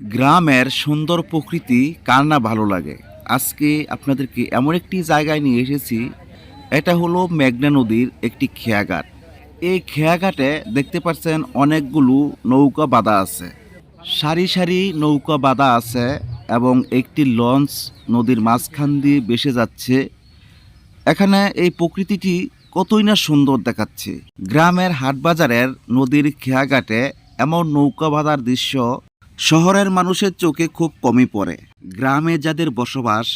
গ্রামের সুন্দর প্রকৃতি কার না ভালো লাগে? আজকে আপনাদেরকে এমন একটি জায়গায় নিয়ে এসেছি। এটা হলো মেঘনা নদীর একটি খেয়াঘাট। এই খেয়াঘাটে দেখতে পাচ্ছেন অনেকগুলো নৌকা বাঁধা আছে। সারি সারি নৌকা বাঁধা আছে এবং একটি লঞ্চ নদীর মাঝখান দিয়ে ভেসে যাচ্ছে। এখানে এই প্রকৃতিটি কতই না সুন্দর দেখাচ্ছে। গ্রামের হাটবাজারের নদীর খেয়াঘাটে এমন নৌকা বাঁধার দৃশ্য শহরের মানুষের চোখে খুব কমই পড়ে। গ্রামে যাদের বসবাস,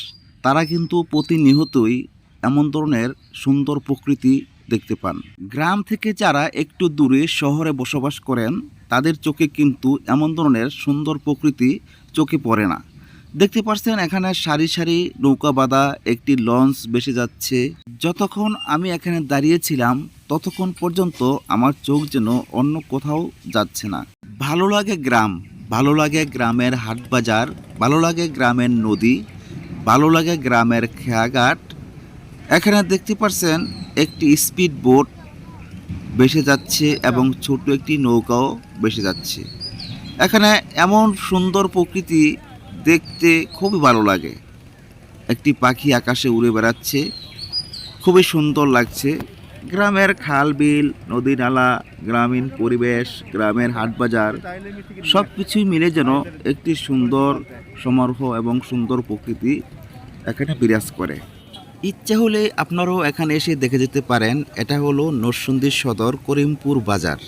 তারা কিন্তু প্রতিনিয়তই এমন ধরনের সুন্দর প্রকৃতি দেখতে পান। গ্রাম থেকে যারা একটু দূরে শহরে বসবাস করেন, তাদের চোখে কিন্তু এমন ধরনের সুন্দর প্রকৃতি চোখে পড়ে না। দেখতে পাচ্ছেন এখানে সারি সারি নৌকা বাঁধা একটি লঞ্চ বেসে যাচ্ছে। যতক্ষণ আমি এখানে দাঁড়িয়েছিলাম ততক্ষণ পর্যন্ত আমার চোখ যেন অন্য কোথাও যাচ্ছে না। ভালো লাগে গ্রাম ভালো লাগে গ্রামের হাট বাজার, ভালো লাগে গ্রামের নদী, ভালো লাগে গ্রামের খেয়াঘাট। এখানে দেখতে পাচ্ছেন একটি স্পিড বোট বেসে যাচ্ছে এবং ছোট একটি নৌকাও বেসে যাচ্ছে। এখানে এমন সুন্দর প্রকৃতি দেখতে খুবই ভালো লাগে। একটি পাখি আকাশে উড়ে বেড়াচ্ছে, খুবই সুন্দর লাগছে। গ্রামের খাল, বিল, নদী নালা, গ্রামীণ পরিবেশ, গ্রামের হাট বাজার সব কিছুই মিলে যেন একটি সুন্দর সমারোহ এবং সুন্দর প্রকৃতি এখানে বিরাজ করে। ইচ্ছা হলে আপনারাও এখানে এসে দেখে যেতে পারেন। এটা হলো নরসিংদী সদর করিমপুর বাজার।